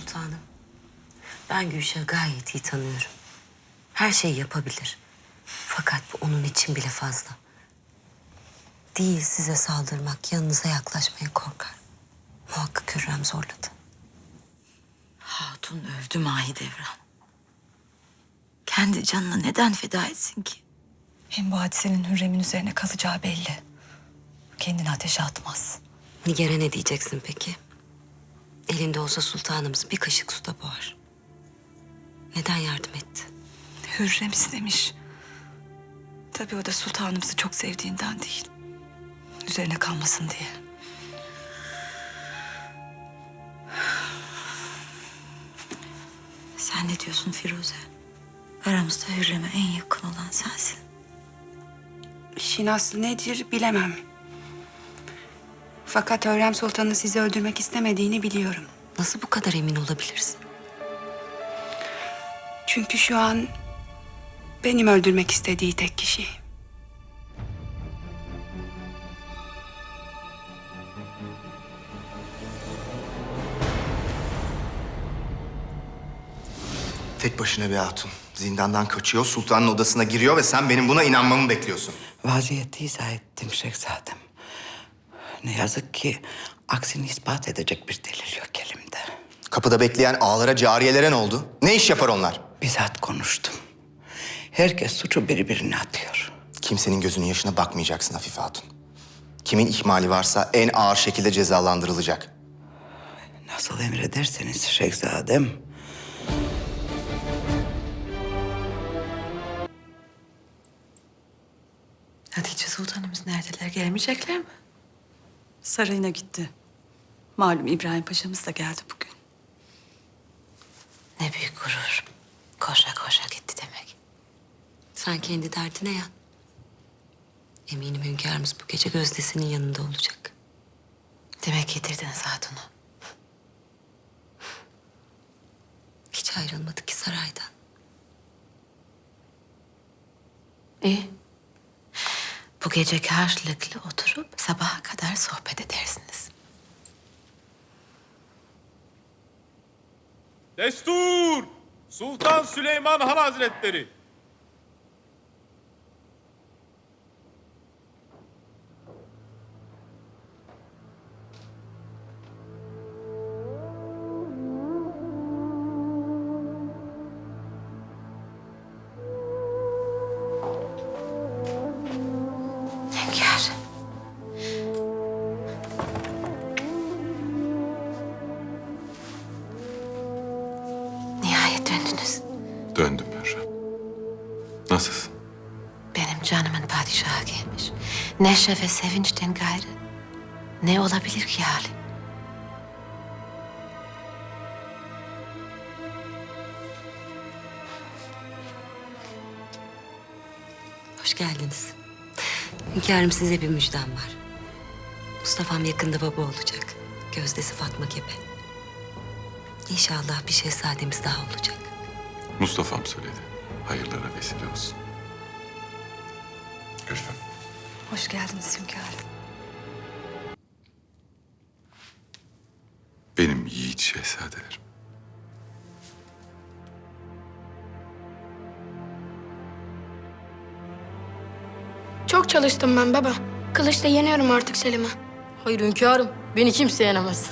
Sultanım. Ben Gülşah'ı gayet iyi tanıyorum. Her şeyi yapabilir. Fakat bu onun için bile fazla. Değil size saldırmak, yanınıza yaklaşmaya korkar. Muhakkak Hürrem zorladı. Hatun övdü Mahidevran. Kendi canını neden feda etsin ki? Hem bu hadisenin Hürrem'in üzerine kalacağı belli. Kendini ateşe atmaz. Nigar'a ne diyeceksin peki? Elinde olsa sultanımız bir kaşık suda boğar. Neden yardım etti? Hürrem istemiş. Tabii o da sultanımızı çok sevdiğinden değil. Üzerine kalmasın diye. Sen ne diyorsun Firuze? Aramızda Hürrem'e en yakın olan sensin. İşin aslı nedir bilemem. Fakat Hürrem Sultan'ın sizi öldürmek istemediğini biliyorum. Nasıl bu kadar emin olabilirsin? Çünkü şu an benim öldürmek istediği tek kişi. Tek başına bir hatun. Zindandan kaçıyor, sultanın odasına giriyor ve sen benim buna inanmamı bekliyorsun. Vaziyeti izah ettim şehzadem. Ne yazık ki aksini ispat edecek bir delil yok elimde. Kapıda bekleyen ağalara, cariyelere ne oldu? Ne iş yapar onlar? Bizzat konuştum. Herkes suçu birbirine atıyor. Kimsenin gözünün yaşına bakmayacaksın Hafife Hatun. Kimin ihmali varsa en ağır şekilde cezalandırılacak. Nasıl emrederseniz şehzadem. Hatice Sultanımız neredeler? Gelmeyecekler mi? Sarayına gitti. Malum İbrahim Paşa'mız da geldi bugün. Ne büyük gurur. Koşa koşa gitti demek. Sen kendi derdine yan. Eminim hünkârımız bu gece gözdesinin yanında olacak. Demek getirdiniz hatunu. Hiç ayrılmadı ki saraydan. İyi. Bu gece karşılıklı oturup sabaha kadar sohbet edersiniz. Destur! Sultan Süleyman Han Hazretleri. Döndüm Hürrem. Nasılsın? Benim canımın padişahı gelmiş. Neşe ve sevinçten gayrı. Ne olabilir ki halim? Hoş geldiniz. Hünkârım size bir müjdem var. Mustafa'm yakında baba olacak. Gözdesi Fatma Gebe. İnşallah bir şehzademiz daha olacak. Mustafa'm söyledi. Hayırlara vesile olsun. Gülfem. Hoş geldiniz hünkârım. Benim yiğit şehzadelerim. Çok çalıştım ben baba. Kılıçla yeniyorum artık Selim'i. Hayır hünkârım. Beni kimse yenemez.